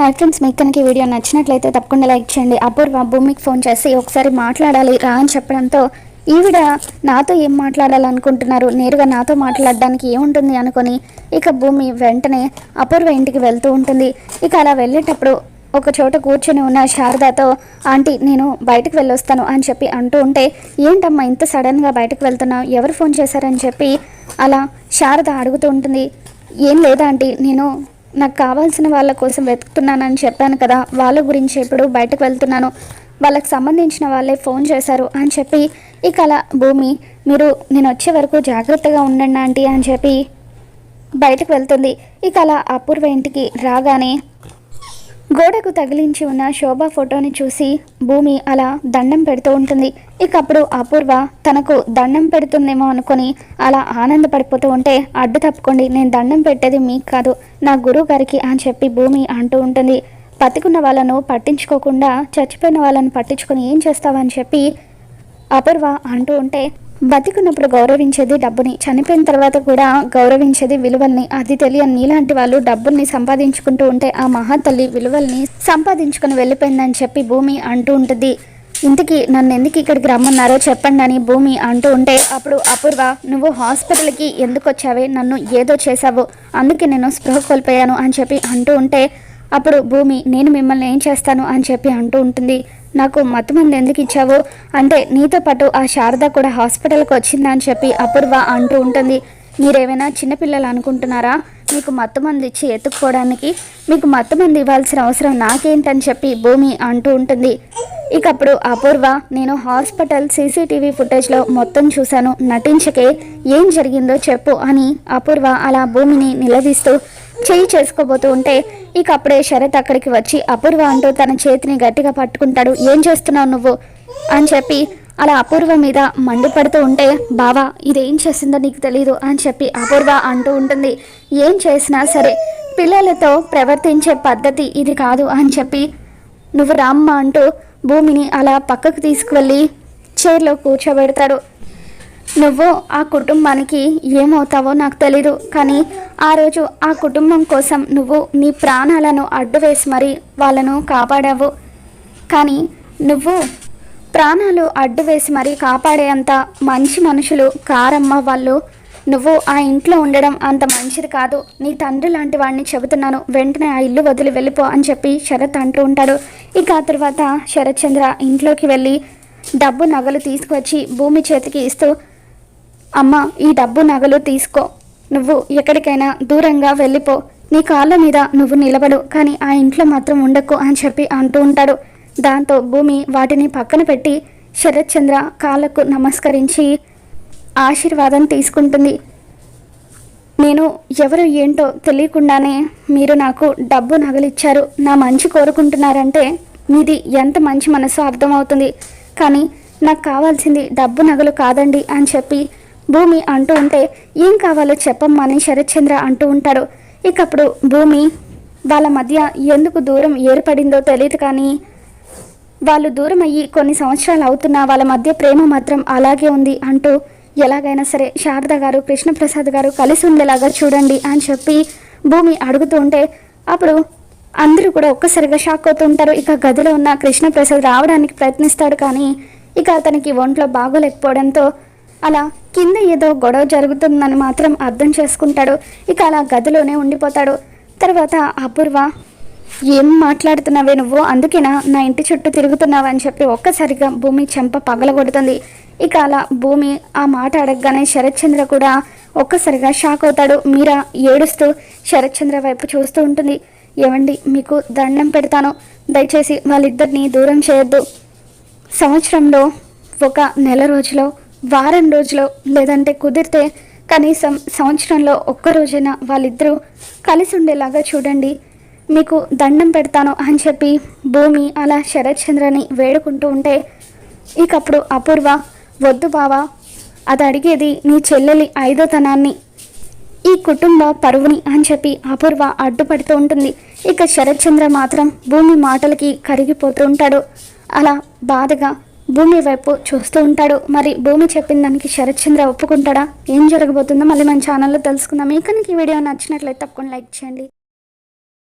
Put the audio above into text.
Hi friends మీకు కనుక ఈ వీడియో నచ్చినట్లయితే తప్పకుండా లైక్ చేయండి. అపూర్వ భూమికి ఫోన్ చేసి ఒకసారి మాట్లాడాలి రా అని చెప్పడంతో ఈవిడ నాతో ఏం మాట్లాడాలనుకుంటున్నారు? నేరుగా నాతో మాట్లాడడానికి ఏముంటుంది అనుకొని ఇక భూమి వెంటనే అపూర్వ ఇంటికి వెళ్తూ ఉంటుంది. ఇక అలా వెళ్ళేటప్పుడు ఒక చోట కూర్చొని ఉన్న శారదాతో ఆంటీ నేను బయటకు వెళ్ళొస్తాను అని చెప్పి అంటూ ఉంటే ఏంటమ్మా ఇంత సడన్గా బయటకు వెళ్తున్నావు? ఎవరు ఫోన్ చేశారని చెప్పి అలా శారద అడుగుతూ ఉంటుంది. ఏం లేదా ఆంటీ నేను నాకు కావాల్సిన వాళ్ళ కోసం వెతుకుతున్నానని చెప్పాను కదా వాళ్ళ గురించి ఇప్పుడు బయటకు వెళ్తున్నాను. వాళ్ళకి సంబంధించిన వాళ్ళే ఫోన్ చేశారు అని చెప్పి ఇక అలా భూమి మీరు నేను వచ్చే వరకు జాగ్రత్తగా ఉండండి ఆంటీ అని చెప్పి బయటకు వెళ్తుంది. ఇక అలా అపూర్వ ఇంటికి రాగానే గోడకు తగిలించి ఉన్న శోభ ఫోటోని చూసి భూమి అలా దండం పెడుతూ ఉంటుంది. ఇక అప్పుడు అపూర్వ తనకు దండం పెడుతుందేమో అనుకొని అలా ఆనందపడిపోతూ ఉంటే అడ్డు తప్పుకోండి నేను దండం పెట్టేది మీకు కాదు నా గురువు గారికి అని చెప్పి భూమి అంటూ ఉంటుంది. బతికున్న వాళ్ళను పట్టించుకోకుండా చచ్చిపోయిన వాళ్ళను పట్టించుకొని ఏం చేస్తావని చెప్పి అపూర్వ అంటూ ఉంటే బతికున్నప్పుడు గౌరవించేది డబ్బుని చనిపోయిన తర్వాత కూడా గౌరవించేది విలువల్ని. అది తెలియని నీలాంటి వాళ్ళు డబ్బుల్ని సంపాదించుకుంటూ ఉంటే ఆ మహాతల్లి విలువల్ని సంపాదించుకుని వెళ్ళిపోయిందని చెప్పి భూమి అంటూ ఉంటుంది. ఇంతకీ నన్ను ఎందుకు ఇక్కడికి రమ్మన్నారో చెప్పండి అని భూమి అంటూ ఉంటే అప్పుడు అపూర్వ నువ్వు హాస్పిటల్కి ఎందుకు వచ్చావే? నన్ను ఏదో చేశావు. అందుకే నేను స్పృహ కోల్పోయాను అని చెప్పి అంటూ ఉంటే అప్పుడు భూమి నేను మిమ్మల్ని ఏం చేస్తాను అని చెప్పి అంటూ ఉంటుంది. నాకు మత్తు మంది ఎందుకు ఇచ్చావు? అంటే నీతో పాటు ఆ శారద కూడా హాస్పిటల్కి వచ్చిందని చెప్పి అపూర్వ అంటూ ఉంటుంది. మీరేమైనా చిన్నపిల్లలు అనుకుంటున్నారా? మీకు మత్తు మంది ఇచ్చి ఎత్తుక్కోవడానికి మీకు మత్తు మంది ఇవ్వాల్సిన అవసరం నాకేంటని చెప్పి భూమి అంటూ ఉంటుంది. ఇక అప్పుడు అపూర్వ నేను హాస్పిటల్ సీసీటీవీ ఫుటేజ్లో మొత్తం చూశాను. నటించకే ఏం జరిగిందో చెప్పు అని అపూర్వ అలా భూమిని నిలదీస్తూ చేయి చేసుకోబోతూ ఉంటే ఇక అప్పుడే శరత్ అక్కడికి వచ్చి అపూర్వ అంటూ తన చేతిని గట్టిగా పట్టుకుంటాడు. ఏం చేస్తున్నావు నువ్వు? అని చెప్పి అలా అపూర్వ మీద మండిపడుతూ ఉంటే బావా ఇదేం చేసిందో నీకు తెలీదు అని చెప్పి అపూర్వ అంటూ ఉంటుంది. ఏం చేసినా సరే పిల్లలతో ప్రవర్తించే పద్ధతి ఇది కాదు అని చెప్పి నువ్వు రామ్మ అంటూ భూమిని అలా పక్కకు తీసుకువెళ్ళి చైర్లో కూర్చోబెడతాడు. నువ్వు ఆ కుటుంబానికి ఏమవుతావో నాకు తెలీదు కానీ ఆ రోజు ఆ కుటుంబం కోసం నువ్వు నీ ప్రాణాలను అడ్డు వేసి మరీ వాళ్ళను కాపాడావు. కానీ నువ్వు ప్రాణాలు అడ్డు వేసి మరీ కాపాడేంత మంచి మనుషులు కారమ్మ వాళ్ళు. నువ్వు ఆ ఇంట్లో ఉండడం అంత మంచిది కాదు. నీ తండ్రి లాంటి వాడిని చెబుతున్నాను. వెంటనే ఆ ఇల్లు వదిలి వెళ్ళిపో అని చెప్పి శరత్ అంటూ ఉంటాడు. ఇక ఆ తర్వాత శరత్ చంద్ర ఇంట్లోకి వెళ్ళి డబ్బు నగలు తీసుకువచ్చి భూమి చేతికి ఇస్తూ అమ్మ ఈ డబ్బు నగలు తీసుకో. నువ్వు ఎక్కడికైనా దూరంగా వెళ్ళిపో. నీ కాళ్ళ మీద నువ్వు నిలబడు కానీ ఆ ఇంట్లో మాత్రం ఉండకు అని చెప్పి అంటూ ఉంటాడు. దాంతో భూమి వాటిని పక్కన పెట్టి శరత్చంద్ర కాళ్ళకు నమస్కరించి ఆశీర్వాదం తీసుకుంటుంది. నేను ఎవరు ఏంటో తెలియకుండానే మీరు నాకు డబ్బు నగలిచ్చారు. నా మంచి కోరుకుంటున్నారంటే మీది ఎంత మంచి మనసు అర్థమవుతుంది. కానీ నాకు కావాల్సింది డబ్బు నగలు కాదండి అని చెప్పి భూమి అంటూ ఉంటే ఏం కావాలో చెప్పమ్మా అని శరత్చంద్ర అంటూ ఉంటాడు. ఇకప్పుడు భూమి వాళ్ళ మధ్య ఎందుకు దూరం ఏర్పడిందో తెలియదు కానీ వాళ్ళు దూరం అయ్యి కొన్ని సంవత్సరాలు అవుతున్నా వాళ్ళ మధ్య ప్రేమ మాత్రం అలాగే ఉంది అంటూ ఎలాగైనా సరే శారద గారు కృష్ణప్రసాద్ గారు కలిసి ఉండేలాగా చూడండి అని చెప్పి భూమి అడుగుతూ ఉంటే అప్పుడు అందరూ కూడా ఒక్కసారిగా షాక్ అవుతూ ఉంటారు. ఇక గదిలో ఉన్న కృష్ణప్రసాద్ రావడానికి ప్రయత్నిస్తాడు కానీ ఇక అతనికి ఒంట్లో బాగోలేకపోవడంతో అలా కింద ఏదో గొడవ జరుగుతుందని మాత్రం అర్థం చేసుకుంటాడు. ఇక అలా గదిలోనే ఉండిపోతాడు. తర్వాత అపూర్వ ఏం మాట్లాడుతున్నావే నువ్వు? అందుకేనా నా ఇంటి చుట్టూ తిరుగుతున్నావు? అని చెప్పి ఒక్కసారిగా భూమి చెంప పగలగొడుతుంది. ఇక అలా భూమి ఆ మాట అడగగానే శరత్చంద్ర కూడా ఒక్కసారిగా షాక్ అవుతాడు. మీరా? ఏడుస్తూ శరత్చంద్ర వైపు చూస్తూ ఉంటుంది. ఏమండి మీకు దండం పెడతాను. దయచేసి వాళ్ళిద్దరిని దూరం చేయొద్దు. సంవత్సరంలో ఒక నెల రోజులో వారం రోజులో లేదంటే కుదిరితే కనీసం సంవత్సరంలో ఒక్క రోజైనా వాళ్ళిద్దరూ కలిసి ఉండేలాగా చూడండి. మీకు దండం పెడతాను అని చెప్పి భూమి అలా శరత్చంద్రని వేడుకుంటూ ఉంటే ఇకప్పుడు అపూర్వ వద్దు బావా అది అడిగేది నీ చెల్లెలి ఐదోతనాన్ని. ఈ కుటుంబ పరువుని అని చెప్పి అపూర్వ అడ్డుపడుతూ ఉంటుంది. ఇక శరత్చంద్ర మాత్రం భూమి మాటలకి కరిగిపోతూ ఉంటాడు. అలా బాధగా భూమి వైపు చూస్తూ ఉంటాడు. మరి భూమి చెప్పిన దానికి శరత్చంద్ర ఒప్పుకుంటాడా? ఏం జరగబోతుందో మళ్ళీ మన ఛానల్లో తెలుసుకుందాం. మీకు ఈ వీడియో నచ్చినట్లయితే తప్పకుండా లైక్ చేయండి.